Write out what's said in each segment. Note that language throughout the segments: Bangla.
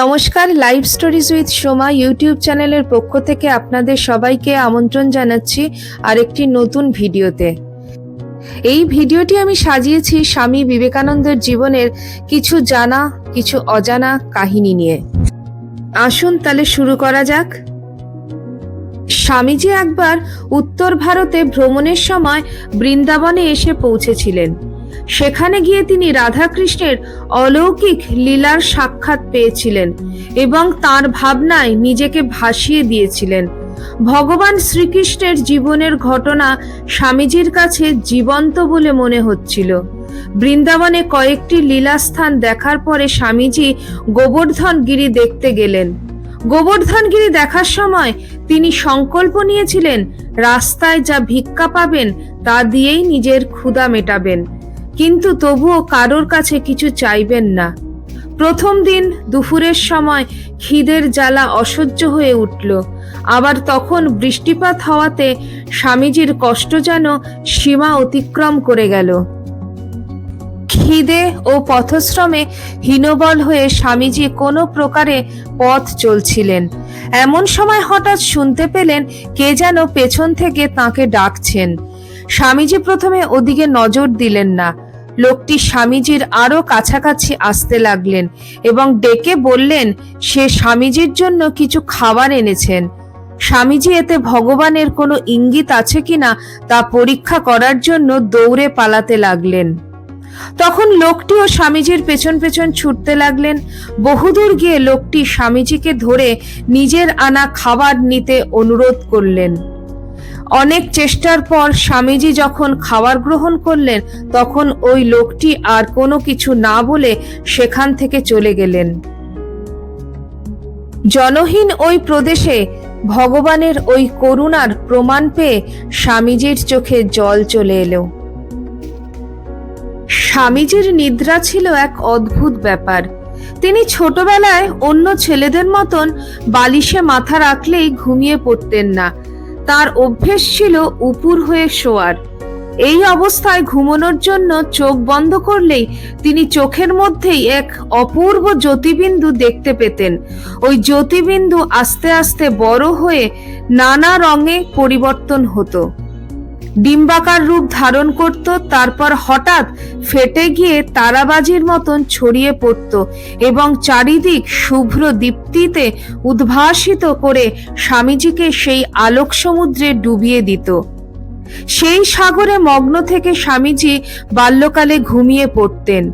নমস্কার live stories with Soma YouTube চ্যানেলের পক্ষ থেকে আপনাদের সবাইকে আমন্ত্রণ জানাচ্ছি আরেকটি নতুন ভিডিওতে। এই ভিডিওটি আমি সাজিয়েছি স্বামী বিবেকানন্দের জীবনের কিছু জানা, কিছু অজানা কাহিনী নিয়ে। আসুন তাহলে শুরু করা যাক। স্বামীজি একবার উত্তর ভারতে ভ্রমণের সময় বৃন্দাবনে এসে পৌঁছেছিলেন। সেখানে গিয়ে তিনি রাধাকৃষ্ণের অলৌকিক লীলার সাক্ষাৎ পেয়েছিলেন এবং তার ভাবনায় নিজেকে ভাসিয়ে দিয়েছিলেন। ভগবান শ্রীকৃষ্ণের জীবনের ঘটনা স্বামীজির কাছে জীবন্ত বলে মনে হচ্ছিল। বৃন্দাবনে কয়েকটি লীলাস্থান দেখার পরে স্বামীজি গোবর্ধন গিরি দেখতে গেলেন। গোবর্ধন গিরি দেখার সময় তিনি সংকল্প নিয়েছিলেন, রাস্তায় যা ভিক্ষা পাবেন তা দিয়েই নিজের ক্ষুধা মেটাবেন। কিন্তু তবুও কারোর কাছে কিছু চাইবেন না। প্রথম দিন দুপুরের সময় খিদের জ্বালা অসহ্য হয়ে উঠল। আবার তখন বৃষ্টিপাত হওয়াতে স্বামীজির কষ্ট যেন সীমা অতিক্রম করে গেল। খিদে ও পথশ্রমে হীনবল হয়ে স্বামীজি কোনো প্রকারে পথ চলছিলেন। এমন সময় হঠাৎ শুনতে পেলেন কে যেন পেছন থেকে তাকে ডাকছেন। স্বামীজি প্রথমে ওদিকে নজর দিলেন না। লোকটি স্বামীজির আরও কাছাকাছি আসতে লাগলেন এবং ডেকে বললেন, সে স্বামীজির জন্য কিছু খাবার এনেছেন। স্বামীজি এতে ভগবানের কোনো ইঙ্গিত আছে কিনা তা পরীক্ষা করার জন্য দৌড়ে পালাতে লাগলেন। তখন লোকটিও স্বামীজির পেছন পেছন ছুটতে লাগলেন। বহুদূর গিয়ে লোকটি স্বামীজিকে ধরে নিজের আনা খাবার নিতে অনুরোধ করলেন। অনেক চেষ্টার পর স্বামীজি যখন খাবার গ্রহণ করলেন, তখন ওই লোকটি আর কোনো কিছু না বলে সেখান থেকে চলে গেলেন। জনহীন ওই প্রদেশে ভগবানের ওই করুণার প্রমাণ পেয়ে স্বামীজির চোখে জল চলে এলো। স্বামীজির নিদ্রা ছিল এক অদ্ভুত ব্যাপার। তিনি ছোটবেলায় অন্য ছেলেদের মতন বালিশে মাথা রাখলেই ঘুমিয়ে পড়তেন না। তার অভ্যেস ছিল উপুর হয়ে শোয়ার। এই অবস্থায় ঘুমানোর জন্য চোখ বন্ধ করলেই তিনি চোখের মধ্যেই এক অপূর্ব জ্যোতিবিন্দু দেখতে পেতেন। ওই জ্যোতিবিন্দু আস্তে আস্তে বড় হয়ে নানা রঙে পরিবর্তন হতো। ডিম্বাকার রূপ ধারণ করত, তারপর হঠাৎ ফেটে গিয়ে তারাবাজির মতন ছড়িয়ে পড়ত এবং চারিদিক শুভ্র দীপ্তিতে উদ্ভাসিত করে স্বামীজিকে সেই আলোক সমুদ্রে ডুবিয়ে দিত। সেই সাগরে মগ্ন থেকে স্বামীজি বাল্যকালে ঘুমিয়ে পড়তেন।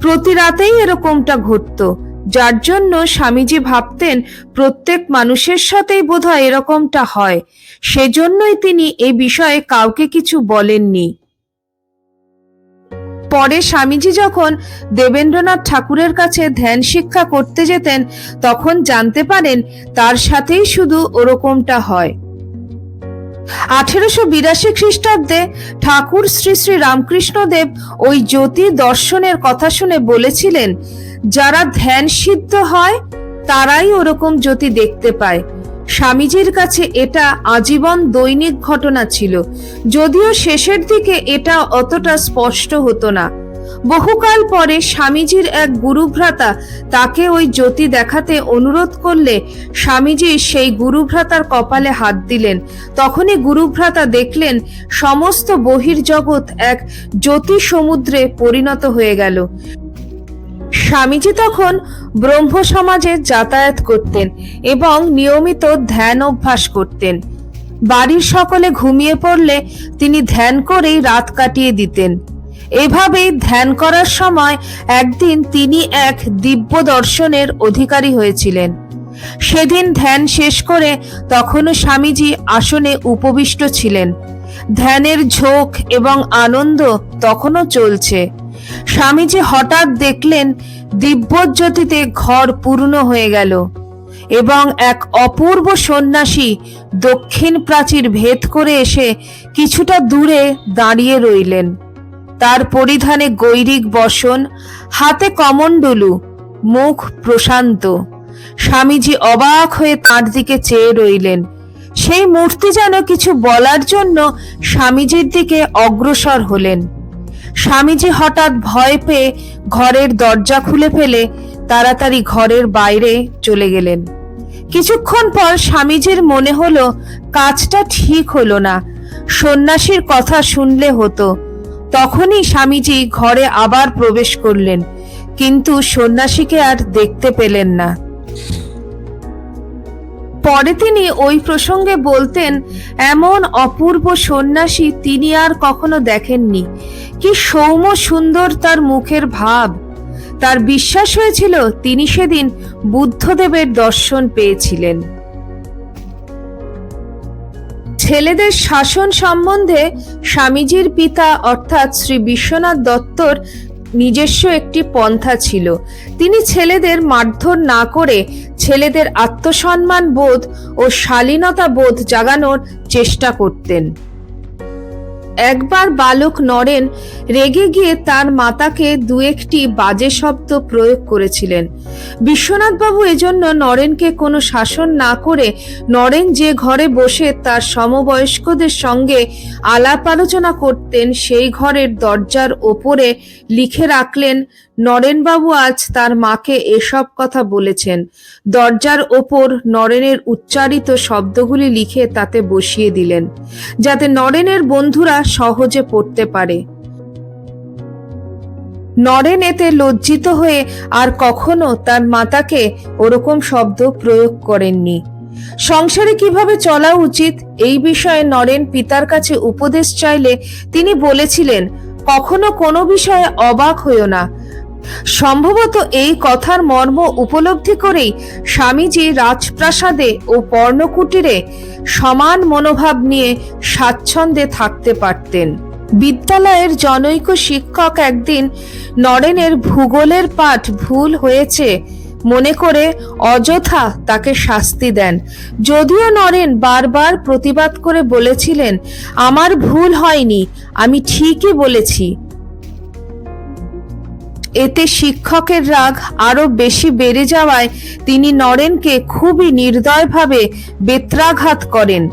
প্রতি রাতেই এরকমটা ঘটতো। যার জন্য স্বামীজি ভাবতেন প্রত্যেক মানুষের সাথেই বোধহয় এরকমটা হয়। সেজন্যই তিনি এ বিষয়ে কাউকে কিছু বলেননি। পরে স্বামীজি যখন দেবেন্দ্রনাথ ঠাকুরের কাছে ধ্যান শিক্ষা করতে যেতেন, তখন জানতে পারেন তার সাথেই শুধু ওরকমটা হয়। আঠেরোশো বিরাশি খ্রিস্টাব্দে ঠাকুর শ্রী শ্রী রামকৃষ্ণদেব ওই জ্যোতি দর্শনের কথা শুনে বলেছিলেন যারা ধ্যান সিদ্ধ হয়, তারাই ওরকম জ্যোতি দেখতে পায়। স্বামীজির কাছে এটা আজীবন দৈনিক ঘটনা ছিল। যদিও শেষের দিকে এটা অতটা স্পষ্ট হতো না। বহুকাল পরে স্বামীজির এক গুরুভ্রাতা তাকে ওই জ্যোতি দেখাতে অনুরোধ করলে স্বামীজি সেই গুরুভ্রাতার কপালে হাত দিলেন। তখনই গুরুভ্রাতা দেখলেন সমস্ত বহির্জগৎ এক জ্যোতি সমুদ্রে পরিণত হয়ে গেল। স্বামীজি তখন ব্রহ্ম সমাজে যাতায়াত করতেন এবং নিয়মিত ধ্যান অভ্যাস করতেন। বাড়ির সকলে ঘুমিয়ে পড়লে তিনি ধ্যান করেই রাত কাটিয়ে দিতেন। এভাবেই ধ্যান করার সময় একদিন তিনি এক দিব্য দর্শনের অধিকারী হয়েছিলেন। সেদিন ধ্যান শেষ করে তখনও স্বামীজি আসনে উপবিষ্ট ছিলেন। ধ্যানের ঝোঁক এবং আনন্দ তখনও চলছে। স্বামীজি হঠাৎ দেখলেন দিব্যজ্যোতিতে ঘর পূর্ণ হয়ে গেল এবং এক অপূর্ব সন্ন্যাসী দক্ষিণ প্রাচীর ভেদ করে এসে কিছুটা দূরে দাঁড়িয়ে রইলেন। তার পরিধানে গৈরিক বসন, হাতে কমণ্ডলু, মুখ প্রশান্ত। স্বামীজি অবাক হয়ে তার দিকে চেয়ে রইলেন। সেই মূর্তি যেন কিছু বলার জন্য স্বামীজির দিকে অগ্রসর হলেন। স্বামীজি হঠাৎ ভয় পেয়ে ঘরের দরজা খুলে ফেলে তাড়াতাড়ি ঘরের বাইরে চলে গেলেন। কিছুক্ষণ পর স্বামীজির মনে হলো, কাজটা ঠিক হলো না। সন্ন্যাসীর কথা শুনলে হতো। তখনই স্বামীজি ঘরে আবার প্রবেশ করলেন, কিন্তু সন্ন্যাসীকে আর দেখতে পেলেন না। পরে তিনি ওই প্রসঙ্গে বলতেন, এমন অপূর্ব সন্ন্যাসী তিনি আর কখনো দেখেননি। কি সৌম্য সুন্দর তার মুখের ভাব। তার বিশ্বাস হয়েছিল তিনি সেদিন বুদ্ধদেবের দর্শন পেয়েছিলেন। ছেলেদের শাসন সম্বন্ধে স্বামীজির পিতা অর্থাৎ শ্রী বিশ্বনাথ দত্তর নিজস্ব একটি পন্থা ছিল। তিনি ছেলেদের মারধর না করে ছেলেদের আত্মসম্মান বোধ ও শালীনতা বোধ জাগানোর চেষ্টা করতেন। একবার বালক নরেন রেগে গিয়ে তার মাতাকে দু একটি বাজে শব্দ প্রয়োগ করেছিলেন। বিশ্বনাথবাবু এজন্য নরেনকে কোনো শাসন না করে নরেন যে ঘরে বসে তার সমবয়স্কদের সঙ্গে আলাপ আলোচনা করতেন, সেই ঘরের দরজার ওপরে লিখে রাখলেন নরেনবাবু আজ তার মাকে এসব কথা বলেছেন। দরজার ওপর নরেনের উচ্চারিত শব্দগুলি লিখে তাতে বসিয়ে দিলেন, যাতে নরেনের বন্ধুরা সহজে পড়তে পারে। নরেন এতে লজ্জিত হয়ে আর কখনো তার মাতাকে ওরকম শব্দ প্রয়োগ করেননি। সংসারে কীভাবে চলা উচিত, এই বিষয়ে নরেন পিতার কাছে উপদেশ চাইলে তিনি বলেছিলেন, কখনো কোনো বিষয়ে অবাক হইও না। সম্ভবত এই কথার মর্ম উপলব্ধি করেই স্বামীজি রাজপ্রাসাদে ও পর্ণকুটিরে সমান মনোভাব নিয়ে স্বাচ্ছন্দ্যে থাকতে পারতেন। বিদ্যালয়ের জনৈক শিক্ষক একদিন নরেনের ভূগোলের পাঠ ভুল হয়েছে মনে করে অযথা তাকে শাস্তি দেন। যদিও নরেন বারবার প্রতিবাদ করে বলেছিলেন, আমার ভুল হয়নি, আমি ঠিকই বলেছি। এতে শিক্ষকের রাগ আরও বেশি বেড়ে যাওয়ায় তিনি নরেনকে খুবই নির্দয়ভাবে বেত্রাঘাত করেন।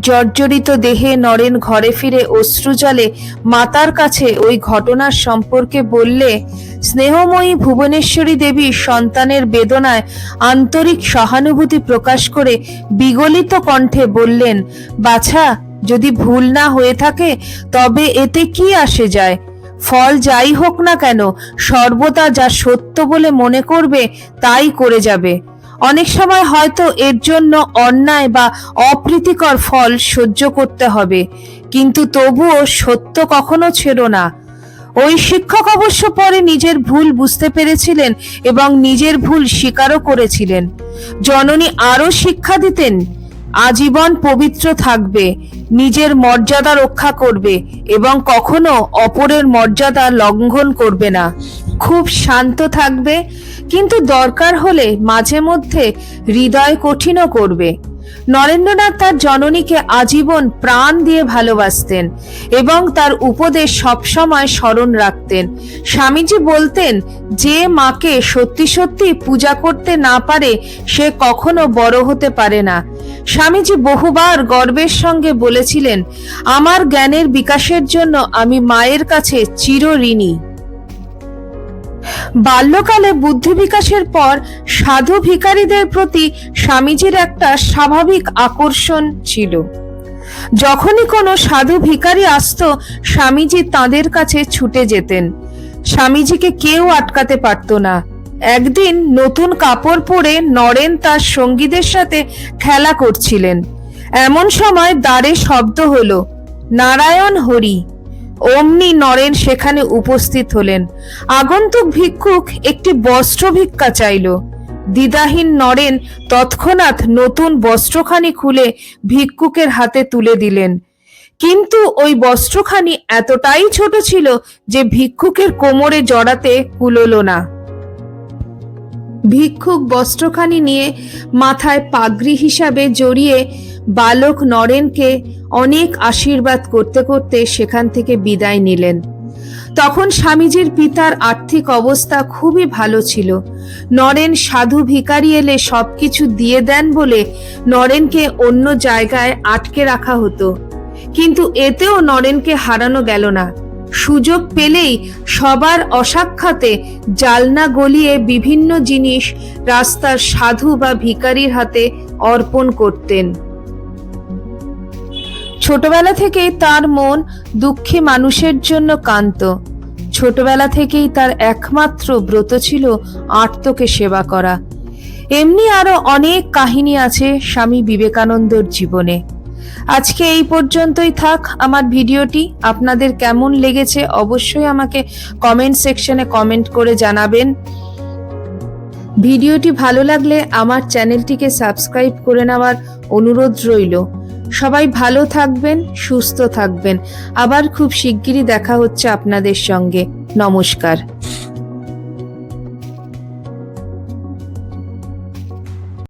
জর্জরিত দেহে নরেন ঘরে ফিরে অশ্রুজলে মাতার কাছে ওই ঘটনার সম্পর্কে বললে, স্নেহময়ী ভুবনেশ্বরী দেবী সন্তানের বেদনায় আন্তরিক সহানুভূতি প্রকাশ করে বিগলিত কণ্ঠে বললেন, বাছা, যদি ভুল না হয়ে থাকে, তবে এতে কি আসে যায়? ফল যাই হোক না কেন, সর্বদা যা সত্য বলে মনে করবে তাই করে যাবে। অনেক সময় হয়তো এর জন্য অন্যায় বা অপ্রীতিকর ফল সহ্য করতে হবে, কিন্তু তবুও সত্য কখনো ছেড়ো না। ওই শিক্ষক অবশ্য পরে নিজের ভুল বুঝতে পেরেছিলেন এবং নিজের ভুল স্বীকারও করেছিলেন। জননী আরও শিক্ষা দিতেন আজীবন পবিত্র থাকবে, নিজের মর্যাদা রক্ষা করবে এবং কখনো অপরের মর্যাদা লঙ্ঘন করবে না। খুব শান্ত থাকবে, কিন্তু দরকার হলে মাঝে মধ্যে হৃদয় কঠিনও করবে। নরেন্দ্রনাথ তার জননীকে আজীবন প্রাণ দিয়ে ভালোবাসতেন এবং তার উপদেশ সবসময় স্মরণ রাখতেন। স্বামীজি বলতেন, যে মাকে সত্যি সত্যি পূজা করতে না পারে, সে কখনো বড় হতে পারে না। স্বামীজি বহুবার গর্বের সঙ্গে বলেছিলেন, আমার জ্ঞানের বিকাশের জন্য আমি মায়ের কাছে চির ঋণী। বাল্যকালে বুদ্ধি বিকাশের পর সাধু ভিকারীদের প্রতি স্বামীজির একটা স্বাভাবিক আকর্ষণ ছিল। যখনই কোনো সাধু ভিকারী আসত, স্বামীজি তাদের কাছে ছুটে যেতেন। স্বামীজিকে কেউ আটকাতে পারত না। একদিন নতুন কাপড় পরে নরেন তার সঙ্গীদের সাথে খেলা করছিলেন। এমন সময় দ্বারে শব্দ হলো, নারায়ণ হরি। অমনি নরেন সেখানে উপস্থিত হলেন। আগন্তুক ভিক্ষুক একটি বস্ত্র ভিক্ষা চাইল। দ্বিধাহীন নরেন তৎক্ষণাৎ নতুন বস্ত্রখানি খুলে ভিক্ষুকের হাতে তুলে দিলেন। কিন্তু ওই বস্ত্রখানি এতটাই ছোট ছিল যে ভিক্ষুকের কোমরে জড়াতে কুলোলো না। ভিক্ষুক বস্ত্রখানি নিয়ে মাথায় পাগড়ি হিসাবে জড়িয়ে বালক নরেনকে অনেক আশীর্বাদ করতে করতে সেখান থেকে বিদায় নিলেন। তখন স্বামীজির পিতার আর্থিক অবস্থা খুবই ভালো ছিল। নরেন সাধু ভিকারি এলে সবকিছু দিয়ে দেন বলে নরেনকে অন্য জায়গায় আটকে রাখা হতো। কিন্তু এতেও নরেনকে হারানো গেল না। সুযোগ পেলেই সবার অসাক্ষাতে জালনা গলিয়ে বিভিন্ন জিনিস রাস্তার সাধু বা ভিখারির হাতে অর্পণ করতেন। ছোটবেলা থেকেই তার মন দুঃখী মানুষের জন্য কান্ত ছোটবেলা থেকেই তার একমাত্র ব্রত ছিল আর্তকে সেবা করা। এমনি আরও অনেক কাহিনী আছে স্বামী বিবেকানন্দর জীবনে। আজকে এই পর্যন্তই থাক আমার ভিডিওটি। আপনাদের কেমন লেগেছে অবশ্যই আমাকে কমেন্ট সেকশনে কমেন্ট করে জানাবেন। ভিডিওটি ভালো লাগলে আমার চ্যানেলটিকে সাবস্ক্রাইব করে নেওয়ার অনুরোধ রইল। সবাই ভালো থাকবেন সুস্থ থাকবেন। আবার খুব শিগগিরই দেখা হচ্ছে আপনাদের সঙ্গে। নমস্কার।